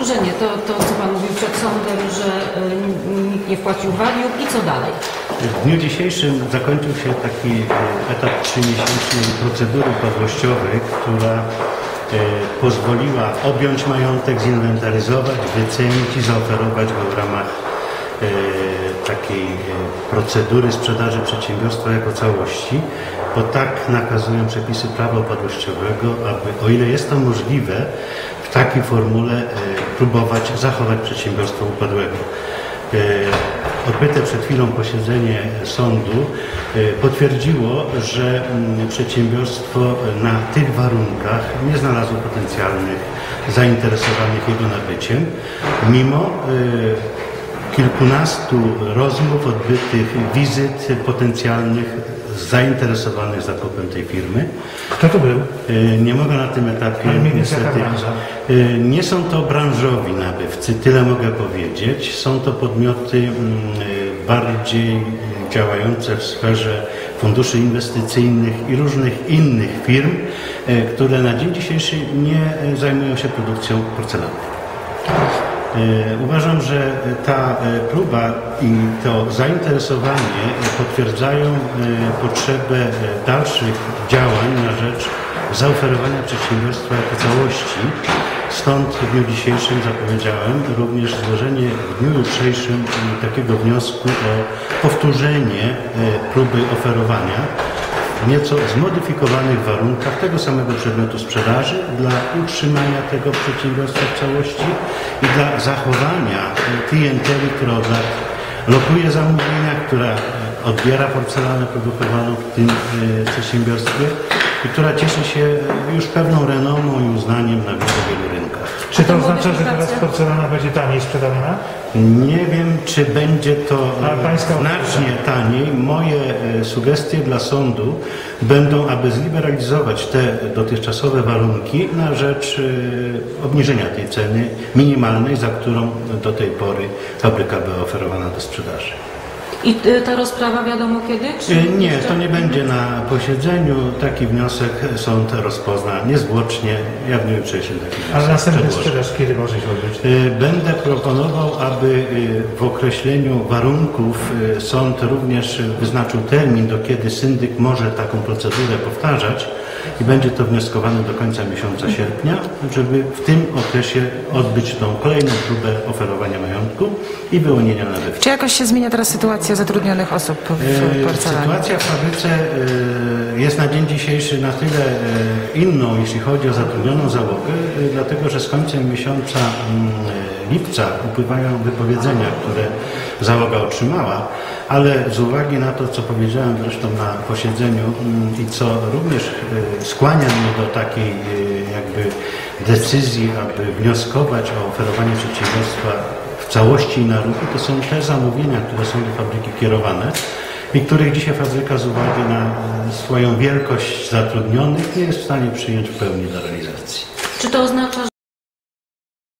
powtórzenie, to, to co Pan mówił przed sądem, że y, nikt nie wpłacił wadium i co dalej? W dniu dzisiejszym zakończył się taki e, etap trzymiesięcznej procedury upadłościowej, która e, pozwoliła objąć majątek, zinwentaryzować, wycenić i zaoferować go w ramach e, takiej e, procedury sprzedaży przedsiębiorstwa jako całości, bo tak nakazują przepisy prawa upadłościowego, aby o ile jest to możliwe, w takiej formule e, próbować zachować przedsiębiorstwo upadłego. E, Odbyte przed chwilą posiedzenie sądu potwierdziło, że mm, przedsiębiorstwo na tych warunkach nie znalazło potencjalnych zainteresowanych jego nabyciem, mimo kilkunastu rozmów, odbytych wizyt potencjalnych zainteresowanych zakupem tej firmy. Kto to był? E, Nie mogę na tym etapie niestety. E, Nie są to branżowi nabywcy, tyle mogę powiedzieć. Są to podmioty mm, e, bardziej działające w sferze funduszy inwestycyjnych i różnych innych firm, które na dzień dzisiejszy nie zajmują się produkcją porcelany. E, Uważam, że ta e, próba i to zainteresowanie e, potwierdzają potrzebę dalszych działań na rzecz zaoferowania przedsiębiorstwa jako całości. Stąd w dniu dzisiejszym zapowiedziałem również złożenie w dniu jutrzejszym takiego wniosku o powtórzenie próby oferowania w nieco zmodyfikowanych warunkach tego samego przedmiotu sprzedaży dla utrzymania tego przedsiębiorstwa w całości i dla zachowania klienteli, która od lat lokuje zamówienia, która odbiera porcelanę produkowaną w tym e, przedsiębiorstwie która cieszy się e, już pewną renomą i uznaniem na wielu, wielu rynkach. Czy to oznacza, że teraz porcelana będzie taniej sprzedawana? Nie wiem, czy będzie to pańska znacznie taniej. Moje e, sugestie dla sądu będą, aby zliberalizować te dotychczasowe warunki na rzecz e, obniżenia tej ceny minimalnej, za którą do tej pory fabryka była oferowana do sprzedaży. I y, ta rozprawa wiadomo kiedy? Czy E, Nie, jeszcze- to nie będzie na posiedzeniu. Taki wniosek sąd rozpozna niezwłocznie. Ja w dniu jutrzejszym taki wniosek Ale następny sprzedaż kiedy może się odbyć? Y, Będę proponował, aby y, w określeniu warunków y, sąd również wyznaczył termin, do kiedy syndyk może taką procedurę powtarzać i będzie to wnioskowane do końca miesiąca sierpnia, żeby w tym okresie odbyć tą kolejną próbę oferowania majątku i wyłonienia nabywcy. Czy jakoś się zmienia teraz sytuacja zatrudnionych osób w E, porcelanie? Sytuacja w fabryce e, jest na dzień dzisiejszy na tyle e, inną, jeśli chodzi o zatrudnioną załogę, dlatego że z końcem miesiąca mm, lipca upływają wypowiedzenia, które załoga otrzymała, ale z uwagi na to, co powiedziałem zresztą na posiedzeniu mm, i co również skłania mnie do takiej e, jakby decyzji, aby wnioskować o oferowanie przedsiębiorstwa w całości i na ruchu, to są te zamówienia, które są do fabryki kierowane i których dzisiaj fabryka z uwagi na e, swoją wielkość zatrudnionych nie jest w stanie przyjąć w pełni do realizacji. Czy to oznacza,